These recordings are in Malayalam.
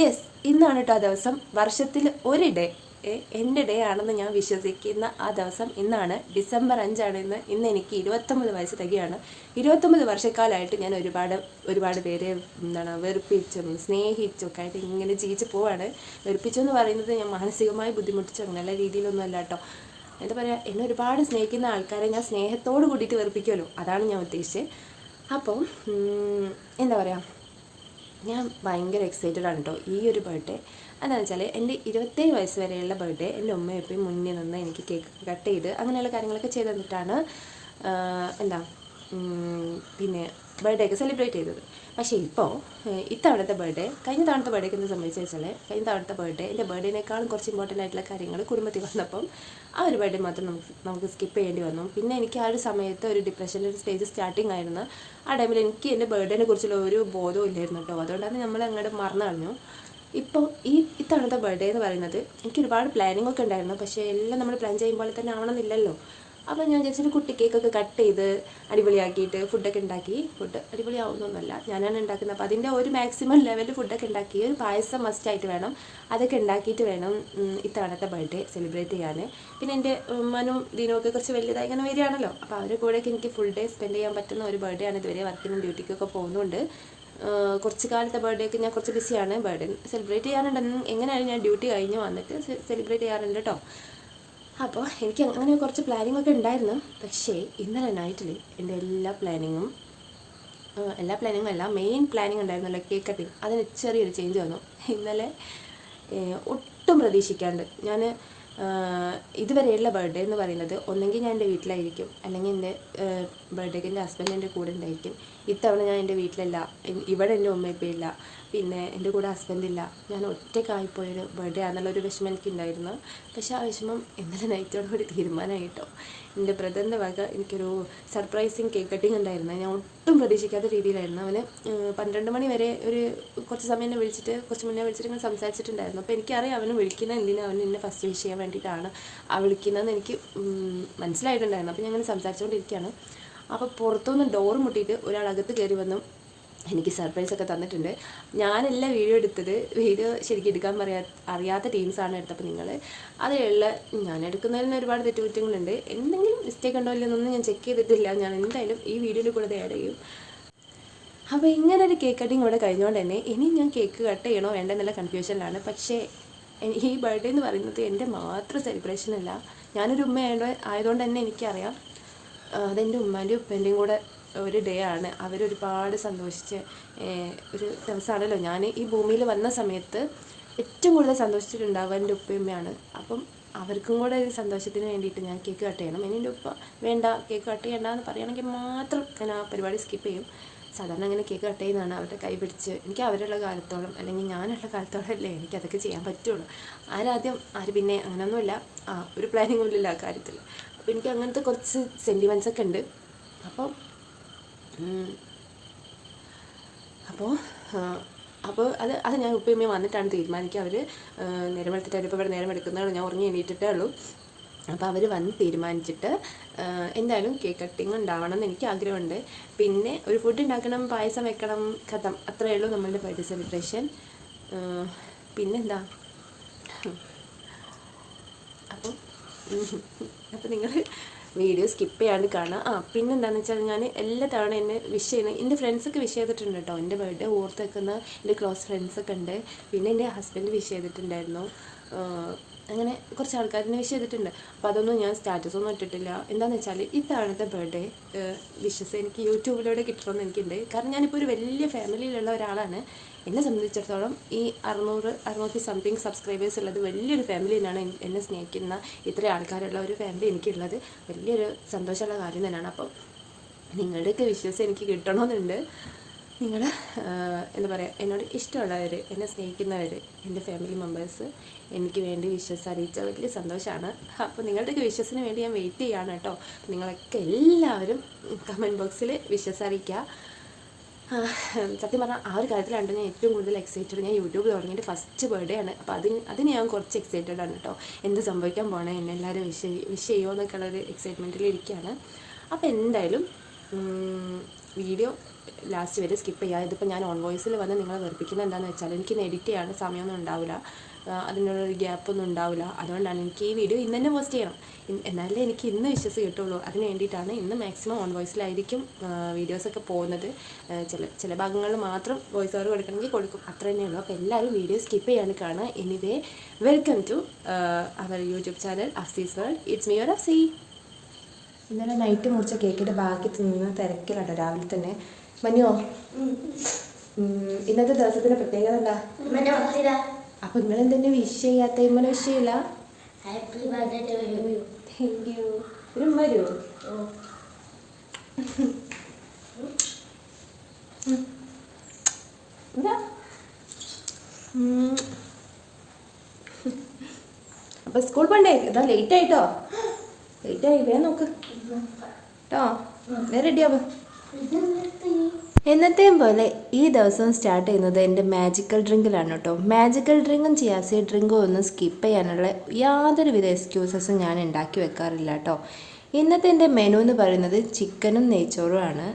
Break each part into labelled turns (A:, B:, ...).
A: യെസ് ഇന്നാണ് കേട്ടോ ആ ദിവസം. വർഷത്തിൽ ഒരു ഡേ. എന്റെ ഡേ ആണെന്ന് ഞാൻ വിശ്വസിക്കുന്ന ആ ദിവസം ഇന്നാണ്. ഡിസംബർ അഞ്ചാണ് ഇന്ന്. ഇന്ന് എനിക്ക് ഇരുപത്തൊമ്പത് വയസ്സ് തികയാണ്. ഇരുപത്തൊമ്പത് വർഷക്കാലമായിട്ട് ഞാൻ ഒരുപാട് ഒരുപാട് പേരെ എന്താണ് വെറുപ്പിച്ചും സ്നേഹിച്ചും ഒക്കെ ആയിട്ട് ഇങ്ങനെ ജീവിച്ച് പോവാണ്. വെറുപ്പിച്ചു എന്ന് പറയുന്നത് ഞാൻ മാനസികമായി ബുദ്ധിമുട്ടിച്ചു. നല്ല രീതിയിലൊന്നും അല്ല കേട്ടോ എന്താ പറയുക എന്നെ ഒരുപാട് സ്നേഹിക്കുന്ന ആൾക്കാരെ ഞാൻ സ്നേഹത്തോട് കൂടിയിട്ട് വെറുപ്പിക്കുമല്ലോ അതാണ് ഞാൻ ഉദ്ദേശിച്ചത്. അപ്പം എന്താ പറയുക ഞാൻ ഭയങ്കര എക്സൈറ്റഡ് ആണ് കേട്ടോ ഈ ഒരു ബർത്ത്ഡേ എന്താണെന്ന് വെച്ചാൽ എന്റെ ഇരുപത്തേഴ് വയസ്സ് വരെയുള്ള ബർത്ത്ഡേ എന്റെ ഉമ്മ എപ്പോഴും മുന്നിൽ നിന്ന് എനിക്ക് കേക്ക് കട്ട് ചെയ്ത് അങ്ങനെയുള്ള കാര്യങ്ങളൊക്കെ ചെയ്ത് തന്നിട്ടാണ് എന്താ പിന്നെ ബർത്ത്ഡേ ഒക്കെ സെലിബ്രേറ്റ് ചെയ്തത്. പക്ഷേ ഇപ്പോൾ ഇത്തവണത്തെ ബർത്ത്ഡേ കഴിഞ്ഞ തവണത്തെ ബർത്ത്ഡേക്ക് എന്ന് സംബന്ധിച്ച് വെച്ചാൽ കഴിഞ്ഞ തവണത്തെ ബർത്ത്ഡേ എന്റെ ബർത്ത്ഡേനേക്കാളും കുറച്ച് ഇമ്പോർട്ടന്റ് ആയിട്ടുള്ള കാര്യങ്ങൾ കുടുംബത്തിൽ വന്നപ്പം ആ ഒരു ബർത്ത്ഡേ മാത്രം നമുക്ക് നമുക്ക് സ്കിപ്പ് ചെയ്യേണ്ടി വന്നു. പിന്നെ എനിക്ക് ആ ഒരു സമയത്ത് ഒരു ഡിപ്രഷന്റെ ഒരു സ്റ്റേജ് സ്റ്റാർട്ടിങ് ആയിരുന്നു. ആ ടൈമിൽ എനിക്ക് എന്റെ ബർത്ത്ഡേനെ കുറിച്ചുള്ള ഒരു ബോധവും ഇല്ലായിരുന്നു കേട്ടോ. അതുകൊണ്ടാണ് നമ്മൾ അങ്ങോട്ട് മറന്നു കളഞ്ഞു. ഇപ്പോൾ ഈ ഇത്തവണത്തെ ബർത്ത്ഡേ എന്ന് പറയുന്നത് എനിക്ക് ഒരുപാട് പ്ലാനിങ് ഒക്കെ ഉണ്ടായിരുന്നു. പക്ഷേ എല്ലാം നമ്മൾ പ്ലാൻ ചെയ്യുമ്പോൾ തന്നെ ആവണമെന്നില്ലല്ലോ. അപ്പോൾ ഞാൻ വിചാരിച്ചൊരു കുട്ടി കേക്കൊക്കെ കട്ട് ചെയ്ത് അടിപൊളിയാക്കിയിട്ട് ഫുഡൊക്കെ ഉണ്ടാക്കി. ഫുഡ് അടിപൊളിയാവുന്നൊന്നുമല്ല. ഞാനാണ് ഉണ്ടാക്കുന്നത്. അപ്പോൾ അതിന്റെ ഒരു മാക്സിമം ലെവലിൽ ഫുഡൊക്കെ ഉണ്ടാക്കി. ഒരു പായസം മസ്റ്റായിട്ട് വേണം. അതൊക്കെ ഉണ്ടാക്കിയിട്ട് വേണം ഇത്തവണത്തെ ബർത്ത്ഡേ സെലിബ്രേറ്റ് ചെയ്യാൻ പിന്നെ എന്റെ ഉമ്മനും ദീനും കുറച്ച് വലുതായി ഇങ്ങനെ വരികയാണല്ലോ. അപ്പോൾ അവരുടെ കൂടെയൊക്കെ എനിക്ക് ഫുൾ ഡേ സ്പെൻഡ് ചെയ്യാൻ പറ്റുന്ന ഒരു ബർത്ത്ഡേ ആണ് ഇതുവരെ വർക്കിനും ഡ്യൂട്ടിക്കൊക്കെ പോകുന്നുണ്ട്. കുറച്ച് കാലത്തെ ബർത്ത്ഡേക്ക് ഞാൻ കുറച്ച് ബിസിയാണ് ബർത്ത്ഡേ സെലിബ്രേറ്റ് ചെയ്യാറുണ്ട് എങ്ങനെയാണ് ഞാൻ ഡ്യൂട്ടി കഴിഞ്ഞ് വന്നിട്ട് സെലിബ്രേറ്റ് ചെയ്യാറുണ്ട് കേട്ടോ അപ്പോൾ എനിക്ക് അങ്ങനെ കുറച്ച് പ്ലാനിങ് ഒക്കെ ഉണ്ടായിരുന്നു. പക്ഷേ ഇന്നലെ നൈറ്റിൽ എന്റെ എല്ലാ പ്ലാനിങ്ങും എല്ലാ പ്ലാനിങ്ങും അല്ല മെയിൻ പ്ലാനിങ് ഉണ്ടായിരുന്നല്ലോ കേക്ക് കട്ടിങ് അതിന് ചെറിയൊരു ചേഞ്ച് വന്നു. ഇന്നലെ ഒട്ടും പ്രതീക്ഷിക്കാണ്ട് ഞാൻ ഇതുവരെയുള്ള ബർത്ത്ഡേ എന്ന് പറയുന്നത് ഒന്നെങ്കിൽ ഞാൻ എന്റെ വീട്ടിലായിരിക്കും. അല്ലെങ്കിൽ എന്റെ ബർത്ത്ഡേക്ക് എന്റെ ഹസ്ബൻഡ് എന്റെ കൂടെ ഉണ്ടായിരിക്കും. ഇത്തവണ ഞാൻ എന്റെ വീട്ടിലല്ല. ഇവിടെ എന്റെ ഉമ്മയിപ്പില്ല പിന്നെ എന്റെ കൂടെ ഹസ്ബൻഡില്ല ഞാൻ ഒറ്റക്കായിപ്പോയൊരു ബർത്ത്ഡേ ആണെന്നുള്ളൊരു വിഷമം എനിക്കുണ്ടായിരുന്നു. പക്ഷേ ആ വിഷമം ഇന്നലെ നൈറ്റോട് കൂടി തീരുമാനമായി കേട്ടോ എന്റെ ബ്രദറിന്റെ വക എനിക്കൊരു സർപ്രൈസിങ് കേക്ക് കട്ടിങ് ഉണ്ടായിരുന്നു. ഞാൻ ഒട്ടും പ്രതീക്ഷിക്കാത്ത രീതിയിലായിരുന്നു. അവന് പന്ത്രണ്ട് മണി വരെ ഒരു കുറച്ച് സമയം എന്നെ വിളിച്ചിട്ട് കുറച്ച് മുന്നേ വിളിച്ചിട്ട് ഇങ്ങനെ സംസാരിച്ചിട്ടുണ്ടായിരുന്നു. അപ്പോൾ എനിക്കറിയാം അവന് വിളിക്കുന്ന എന്തിനാ അവൻ എന്നെ ഫസ്റ്റ് വിഷ് ചെയ്യാൻ വേണ്ടിയിട്ടാണ്. ആ വിളിക്കുന്നതെന്ന് എനിക്ക് മനസ്സിലായിട്ടുണ്ടായിരുന്നു. അപ്പോൾ ഞാൻ ഇങ്ങനെ സംസാരിച്ചുകൊണ്ടിരിക്കുകയാണ് അപ്പോൾ പുറത്തുനിന്ന് ഡോർ മുട്ടിയിട്ട് ഒരാൾ അകത്ത് കയറി വന്നു. എനിക്ക് സർപ്രൈസ് ഒക്കെ തന്നിട്ടുണ്ട്. ഞാനല്ല വീഡിയോ എടുത്തത്. വീഡിയോ ശരിക്കും എടുക്കാൻ പറയാ അറിയാത്ത ടീംസാണ് എടുത്തപ്പോൾ നിങ്ങൾ അതിലുള്ള ഞാൻ എടുക്കുന്നതിൽ നിന്ന് ഒരുപാട് തെറ്റുകുറ്റങ്ങളുണ്ട്. എന്തെങ്കിലും മിസ്റ്റേക്ക് ഉണ്ടോ ഇല്ലെന്നൊന്നും ഞാൻ ചെക്ക് ചെയ്തിട്ടില്ല. ഞാൻ എന്തായാലും ഈ വീഡിയോയിൽ കൂടെ ആഡ് ചെയ്യും. അപ്പോൾ ഇങ്ങനെ ഒരു കേക്ക് കട്ടിങ് ഇവിടെ കഴിഞ്ഞുകൊണ്ട് തന്നെ ഇനി ഞാൻ കേക്ക് കട്ട് ചെയ്യണോ വേണ്ട എന്നുള്ള കൺഫ്യൂഷനിലാണ് പക്ഷേ ഈ ബർത്ത്ഡേ എന്ന് പറയുന്നത് എന്റെ മാത്രം സെലിബ്രേഷൻ അല്ല. ഞാനൊരു ഉമ്മ ആയതുകൊണ്ട് തന്നെ എനിക്കറിയാം. അതെന്റെ ഉമ്മാന്റെയും ഉപ്പേന്റെയും കൂടെ ഒരു ഡേ ആണ്. അവരൊരുപാട് സന്തോഷിച്ച് ഒരു ദിവസമാണല്ലോ ഞാൻ ഈ ഭൂമിയിൽ വന്ന സമയത്ത് ഏറ്റവും കൂടുതൽ സന്തോഷിച്ചിട്ടുണ്ടാവുക എന്റെ ഉപ്പയമ്മയാണ് അപ്പം അവർക്കും കൂടെ ഒരു സന്തോഷത്തിന് വേണ്ടിയിട്ട് ഞാൻ കേക്ക് കട്ട് ചെയ്യണം. ഇനി എന്റെ ഉപ്പ വേണ്ട കേക്ക് കട്ട് ചെയ്യണ്ട എന്ന് പറയുകയാണെങ്കിൽ മാത്രം ഞാൻ ആ പരിപാടി സ്കിപ്പ് ചെയ്യും. സാധാരണ അങ്ങനെ കേക്ക് കട്ട് ചെയ്യുന്നതാണ് അവരുടെ കൈ പിടിച്ച്. എനിക്ക് അവരുള്ള കാലത്തോളം അല്ലെങ്കിൽ ഞാനുള്ള കാലത്തോളം അല്ലേ എനിക്ക് അതൊക്കെ ചെയ്യാൻ പറ്റുള്ളൂ. ആരാദ്യം ആര് പിന്നെ അങ്ങനെയൊന്നുമില്ല ആ ഒരു പ്ലാനിങ്ങും ആ കാര്യത്തിൽ അപ്പോൾ എനിക്ക് അങ്ങനത്തെ കുറച്ച് സെന്റിമെൻസ് ഒക്കെ ഉണ്ട്. അപ്പം അപ്പോൾ അപ്പോൾ അത് അത് ഞാൻ ഉപ്പയമ്മയും വന്നിട്ടാണ് തീരുമാനിക്കുക. അവർ നേരം എടുത്തിട്ട് അവരിപ്പോൾ ഇവിടെ നേരം എടുക്കുന്നതാണ്. ഞാൻ ഉറങ്ങി എണീറ്റിട്ടേ ഉള്ളൂ. അപ്പോൾ അവർ വന്ന് തീരുമാനിച്ചിട്ട് എന്തായാലും കേക്ക് കട്ടിങ് ഉണ്ടാവണം എന്ന് എനിക്ക് ആഗ്രഹമുണ്ട്. പിന്നെ ഒരു ഫുഡ് ഉണ്ടാക്കണം പായസം വെക്കണം കഥം. അത്രയേ ഉള്ളൂ നമ്മളുടെ ബർത്ത്ഡേ സെലിബ്രേഷൻ പിന്നെന്താ? അപ്പം അപ്പം നിങ്ങൾ വീഡിയോ സ്കിപ്പ് ചെയ്യാണ്ട് കാണുക ആ പിന്നെന്താണെന്ന് വെച്ചാൽ ഞാൻ എല്ലാ തവണ എന്നെ വിഷ് ചെയ്യുന്ന എന്റെ ഫ്രണ്ട്സൊക്കെ വിഷ് ചെയ്തിട്ടുണ്ട് കേട്ടോ എന്റെ ബർത്ത്ഡേ ഓർത്ത് വെക്കുന്ന എന്റെ ക്ലോസ് ഫ്രണ്ട്സൊക്കെ ഉണ്ട്. പിന്നെ എന്റെ ഹസ്ബൻഡ് വിഷ് ചെയ്തിട്ടുണ്ടായിരുന്നു. അങ്ങനെ കുറച്ച് ആൾക്കാരിനെ വിഷ് ചെയ്തിട്ടുണ്ട്. അപ്പോൾ അതൊന്നും ഞാൻ സ്റ്റാറ്റസൊന്നും ഇട്ടിട്ടില്ല. എന്താണെന്ന് വെച്ചാൽ ഇത്തവണത്തെ ബർത്ത്ഡേ വിഷസ് എനിക്ക് യൂട്യൂബിലൂടെ കിട്ടണമെന്ന് എനിക്കുണ്ട്. കാരണം ഞാനിപ്പോൾ ഒരു വലിയ ഫാമിലിയിലുള്ള ഒരാളാണ്. എന്നെ സംബന്ധിച്ചിടത്തോളം ഈ അറുന്നൂറ് അറുന്നൂറ്റി സംതിങ് സബ്സ്ക്രൈബേഴ്സ് ഉള്ളത് വലിയൊരു ഫാമിലി തന്നെയാണ് എന്നെ സ്നേഹിക്കുന്ന ഇത്രയും ആൾക്കാരുള്ള ഒരു ഫാമിലി എനിക്കുള്ളത്. വലിയൊരു സന്തോഷമുള്ള കാര്യം തന്നെയാണ്. അപ്പം നിങ്ങളുടെയൊക്കെ വിശ്വാസം എനിക്ക് കിട്ടണമെന്നുണ്ട് നിങ്ങൾ എന്താ പറയുക എന്നോട് ഇഷ്ടമുള്ളവർ എന്നെ സ്നേഹിക്കുന്നവർ എന്റെ ഫാമിലി മെമ്പേഴ്സ് എനിക്ക് വേണ്ടി വിശ്വസ് അറിയിച്ച വലിയ സന്തോഷമാണ് അപ്പോൾ നിങ്ങളുടെയൊക്കെ വിശ്വസിന് വേണ്ടി ഞാൻ വെയിറ്റ് ചെയ്യാണ് കേട്ടോ. നിങ്ങളൊക്കെ എല്ലാവരും കമന്റ് ബോക്സിൽ വിശ്വസ് അറിയിക്കുക. സത്യം പറഞ്ഞാൽ ആ ഒരു കാര്യത്തിലാണ് ഞാൻ ഏറ്റവും കൂടുതൽ എക്സൈറ്റഡ് ഞാൻ യൂട്യൂബ് തുടങ്ങിയിട്ട് ഫസ്റ്റ് ബർത്ത്ഡേ ആണ്. അപ്പോൾ അതിന് അതിന് ഞാൻ കുറച്ച് എക്സൈറ്റഡ് ആണ് കേട്ടോ. എന്ത് സംഭവിക്കാൻ പോണേ എന്നെ എല്ലാവരും വിഷ് വിഷ് ചെയ്യുമോ എന്നൊക്കെ ഒരു എക്സൈറ്റ്മെന്റിൽ ഇരിക്കുകയാണ്. അപ്പോൾ എന്തായാലും വീഡിയോ
B: ലാസ്റ്റ് വരെ സ്കിപ്പ് ചെയ്യുക ഇതിപ്പോൾ ഞാൻ ഓൺ വോയിസിൽ വന്ന് നിങ്ങളെ വെറുപ്പിക്കുന്നത് എന്താണെന്ന് വെച്ചാൽ എനിക്ക് എഡിറ്റ് ചെയ്യാൻ സമയമൊന്നും ഉണ്ടാവില്ല. അതിനുള്ളൊരു ഗ്യാപ്പൊന്നും ഉണ്ടാവില്ല. അതുകൊണ്ടാണ് എനിക്ക് ഈ വീഡിയോ ഇന്ന് തന്നെ പോസ്റ്റ് ചെയ്യണം. എന്നാലേ എനിക്ക് ഇന്ന് വിശ്വസ് കിട്ടുള്ളൂ. അതിന് വേണ്ടിയിട്ടാണ് ഇന്ന് മാക്സിമം ഓൺ വോയിസിലായിരിക്കും വീഡിയോസൊക്കെ പോകുന്നത്. ചില ചില ഭാഗങ്ങളിൽ മാത്രം വോയിസ് ഓവർ കൊടുക്കണമെങ്കിൽ കൊടുക്കും. അത്ര തന്നെയുള്ളൂ അപ്പോൾ എല്ലാവരും വീഡിയോ സ്കിപ്പ് ചെയ്യാൻ കാണുക. Anyway welcome to our YouTube channel Afsi's world it's your Afsi ഇന്നലെ നൈറ്റ് മുറിച്ച കേക്കിന്റെ ബാക്കി തിന്നുന്ന തിരക്കിലാണ് രാവിലെ തന്നെ. മഞ്ഞോ ഇന്നത്തെ ദിവസത്തിന്റെ പ്രത്യേകത എന്താ? അപ്പൊ നിങ്ങൾ എന്തെങ്കിലും വിഷ് ചെയ്യാത്ത ഇമ്മനെ വിഷ് ചെയ്യില്ല? താങ്ക് യു ഒരു വരുമോ അപ്പൊ സ്കൂൾ പണ്ടേ? ഇതാ ലേറ്റ് ആയിട്ടോ. ലേറ്റ് ആയി. വേ നോക്ക്. കേട്ടോ വേറെ റെഡിയാവ് എന്നത്തെയും പോലെ ഈ ദിവസം സ്റ്റാർട്ട് ചെയ്യുന്നത് എന്റെ മാജിക്കൽ ഡ്രിങ്കിലാണ് കേട്ടോ. മാജിക്കൽ ഡ്രിങ്കും ചിയാസി ഡ്രിങ്കും ഒന്നും സ്കിപ്പ് ചെയ്യാനുള്ള യാതൊരുവിധ എക്സ്ക്യൂസസും ഞാൻ ഉണ്ടാക്കി വെക്കാറില്ല കേട്ടോ. ഇന്നത്തെ എന്റെ മെനു എന്ന് പറയുന്നത് ചിക്കനും നെയ്ച്ചോറുമാണ്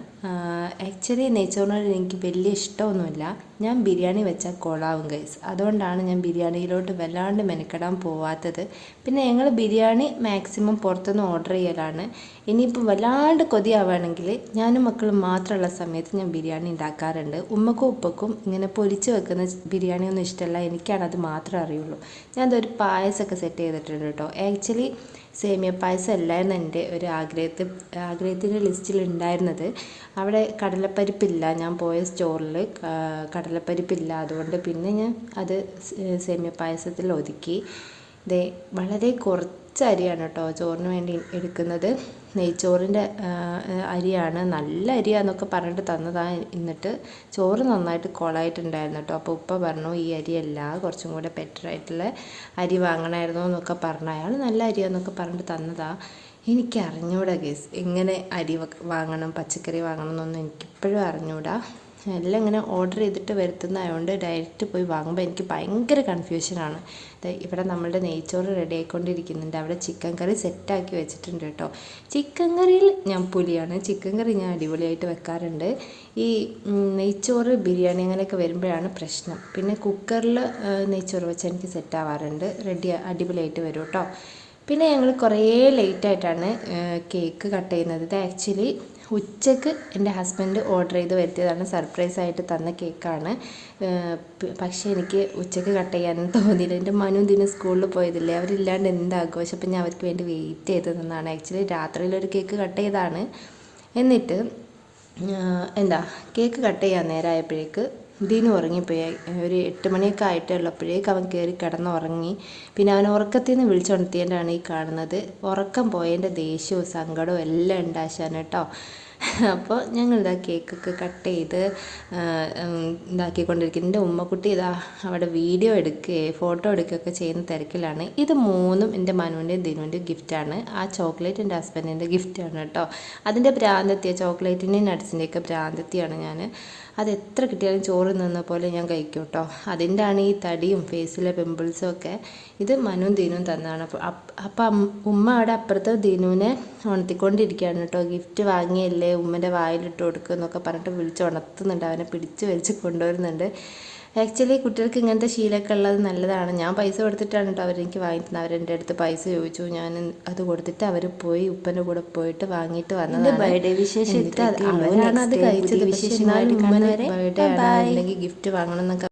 B: ആക്ച്വലി നെയ്ച്ചോറിനോട് എനിക്ക് വലിയ ഇഷ്ടമൊന്നുമില്ല. ഞാൻ ബിരിയാണി വെച്ചാൽ കൊളാവും ഗൈസ് അതുകൊണ്ടാണ് ഞാൻ ബിരിയാണിയിലോട്ട് വല്ലാണ്ട് മെനക്കെടാൻ പോവാത്തത്. പിന്നെ ഞങ്ങൾ ബിരിയാണി മാക്സിമം പുറത്തുനിന്ന് ഓർഡർ ചെയ്യലാണ്. ഇനിയിപ്പോൾ വല്ലാണ്ട് കൊതിയാവുകയാണെങ്കിൽ ഞാനും മക്കളും മാത്രമുള്ള സമയത്ത് ഞാൻ ബിരിയാണി ഉണ്ടാക്കാറുണ്ട്. ഉമ്മക്കും ഉപ്പക്കും ഇങ്ങനെ പൊരിച്ച് വെക്കുന്ന ബിരിയാണി ഒന്നും ഇഷ്ടമല്ല. എനിക്കാണ് അത് മാത്രമേ അറിയുള്ളൂ. ഞാൻ പായസമൊക്കെ സെറ്റ് ചെയ്തിട്ടുണ്ട് കേട്ടോ. ആക്ച്വലി സേമിയ പായസം അല്ലായിരുന്നു എന്റെ ഒരു ആഗ്രഹത്തിൽ ആഗ്രഹത്തിന്റെ ലിസ്റ്റിൽ ഉണ്ടായിരുന്നത് അവിടെ കടലപ്പരിപ്പില്ല. ഞാൻ പോയ സ്റ്റോറിൽ കടലപ്പരിപ്പില്ല. അതുകൊണ്ട് പിന്നെ ഞാൻ അത് സേമിയ പായസത്തിൽ ഒതുക്കി. ദേ വളരെ കുറച്ച് അരിയാണ് കേട്ടോ ചോറിന് വേണ്ടി എടുക്കുന്നത്. നെയ്ച്ചോറിന്റെ അരിയാണ്. നല്ല അരിയാന്നൊക്കെ പറഞ്ഞിട്ട് തന്നതാണ് എന്നിട്ട് ചോറ് നന്നായിട്ട് കുളമായിട്ടുണ്ടായിരുന്നു കേട്ടോ. അപ്പോൾ ഉപ്പ പറഞ്ഞു ഈ അരിയല്ല കുറച്ചും കൂടെ ബെറ്റർ ആയിട്ടുള്ള അരി വാങ്ങണമായിരുന്നു എന്നൊക്കെ പറഞ്ഞു. അയാൾ നല്ല അരിയാന്നൊക്കെ പറഞ്ഞിട്ട് തന്നതാ. എനിക്ക് അറിഞ്ഞൂടാ കേസ് എങ്ങനെ അരി വാങ്ങണം പച്ചക്കറി വാങ്ങണം എന്നൊന്നും എനിക്കിപ്പോഴും അറിഞ്ഞൂടാ. എല്ലാം ഇങ്ങനെ ഓർഡർ ചെയ്തിട്ട് വരുത്തുന്നതായതുകൊണ്ട് ഡയറക്റ്റ് പോയി വാങ്ങുമ്പോൾ എനിക്ക് ഭയങ്കര കൺഫ്യൂഷനാണ് ഇവിടെ നമ്മളുടെ നെയ്ച്ചോറ് റെഡി ആയിക്കൊണ്ടിരിക്കുന്നുണ്ട്. അവിടെ ചിക്കൻ കറി സെറ്റാക്കി വെച്ചിട്ടുണ്ട് കേട്ടോ. ചിക്കൻ കറിയിൽ ഞാൻ പുലിയാണ്. ചിക്കൻ കറി ഞാൻ അടിപൊളിയായിട്ട് വെക്കാറുണ്ട്. ഈ നെയ്ച്ചോറ് ബിരിയാണി അങ്ങനെയൊക്കെ വരുമ്പോഴാണ് പ്രശ്നം. പിന്നെ കുക്കറിൽ നെയ്ച്ചോറ് വെച്ച് എനിക്ക് സെറ്റാവാറുണ്ട് റെഡി അടിപൊളിയായിട്ട് വരും കേട്ടോ. പിന്നെ ഞങ്ങൾ കുറേ ലേറ്റ് ആയിട്ടാണ് കേക്ക് കട്ട് ചെയ്യുന്നത്. ഇത് ആക്ച്വലി ഉച്ചയ്ക്ക് എന്റെ ഹസ്ബൻഡ് ഓർഡർ ചെയ്ത് വരുത്തിയതാണ്. സർപ്രൈസ് ആയിട്ട് തന്ന കേക്കാണ് പക്ഷേ എനിക്ക് ഉച്ചയ്ക്ക് കട്ട് ചെയ്യാനും തോന്നിയില്ല. എന്റെ മനു ദിനം സ്കൂളിൽ പോയതില്ലേ. അവരില്ലാണ്ട് എന്ത് പക്ഷെ അപ്പം ഞാൻ അവർക്ക് വേണ്ടി വെയിറ്റ് ചെയ്ത് ആക്ച്വലി രാത്രിയിലൊരു കേക്ക് കട്ട് ചെയ്താണ്. എന്നിട്ട് എന്താ കേക്ക് കട്ട് ചെയ്യാൻ നേരമായപ്പോഴേക്ക് ദിനു ഉറങ്ങിപ്പോയി. ഒരു എട്ട് മണിയൊക്കെ ആയിട്ടേ ഉള്ളപ്പോഴേക്ക് അവൻ കയറി കിടന്നുറങ്ങി. പിന്നെ അവൻ ഉറക്കത്തിൽ നിന്ന് വിളിച്ചുണർത്തിയതിന്റെയാണ് ഈ കാണുന്നത്. ഉറക്കം പോയതിന്റെ ദേഷ്യവും സങ്കടവും എല്ലാം ഉണ്ട് ആശാൻ കേട്ടോ. അപ്പോൾ ഞങ്ങൾ ഇതാ കേക്കൊക്കെ കട്ട് ചെയ്ത് ഇതാക്കിക്കൊണ്ടിരിക്കുന്നു. എന്റെ ഉമ്മക്കുട്ടി ഇതാ അവിടെ വീഡിയോ എടുക്കുകയും ഫോട്ടോ എടുക്കുകയൊക്കെ ചെയ്യുന്ന തിരക്കിലാണ്. ഇത് മൂന്നും എന്റെ മനുവിന്റെയും ദിനുവിന്റെയും ഗിഫ്റ്റാണ്. ആ ചോക്ലേറ്റ് എന്റെ ഹസ്ബൻഡിന്റെ ഗിഫ്റ്റാണ് കേട്ടോ. അതിന്റെ ഭ്രാന്തത്തിയ ചോക്ലേറ്റിന്റെയും നട്ട്സിന്റെയൊക്കെ ഭ്രാന്തത്തിയാണ് ഞാൻ അത് എത്ര കിട്ടിയാലും ചോറ് നിന്ന പോലെ ഞാൻ കഴിക്കും കേട്ടോ. അതിന്റെ ആണ് ഈ തടിയും ഫേസിലെ പിമ്പിൾസും ഒക്കെ ഇത് മനുവും ദീനും തന്നതാണ് അപ്പോൾ അപ്പം ഉമ്മ അവിടെ അപ്പുറത്ത് ദീനുവിനെ ഉണർത്തിക്കൊണ്ടിരിക്കുകയാണ് കേട്ടോ. ഗിഫ്റ്റ് വാങ്ങിയല്ലേ ഉമ്മന്റെ വായിലിട്ട് കൊടുക്കുക എന്നൊക്കെ പറഞ്ഞിട്ട് വിളിച്ച് ഉണർത്തുന്നുണ്ട്. അവനെ പിടിച്ച് വലിച്ച് കൊണ്ടുവരുന്നുണ്ട്. ആക്ച്വലി കുട്ടികൾക്ക് ഇങ്ങനത്തെ ശീലമൊക്കെ ഉള്ളത് നല്ലതാണ്. ഞാൻ പൈസ കൊടുത്തിട്ടാണ് കേട്ടോ അവരെനിക്ക് വാങ്ങിക്കുന്നത് അവരെന്റെ അടുത്ത് പൈസ ചോദിച്ചു. ഞാൻ അത് കൊടുത്തിട്ട് അവർ പോയി ഉപ്പന്റെ കൂടെ പോയിട്ട് വാങ്ങിയിട്ട് വന്നത്
C: ബർത്ത്ഡേ വിശേഷം.
B: അവരാണ് അത് കഴിച്ചത്
C: കാണുന്നവരെ.
B: ബർത്ത്ഡേ ആണ് അല്ലെങ്കിൽ ഗിഫ്റ്റ് വാങ്ങണം എന്നൊക്കെ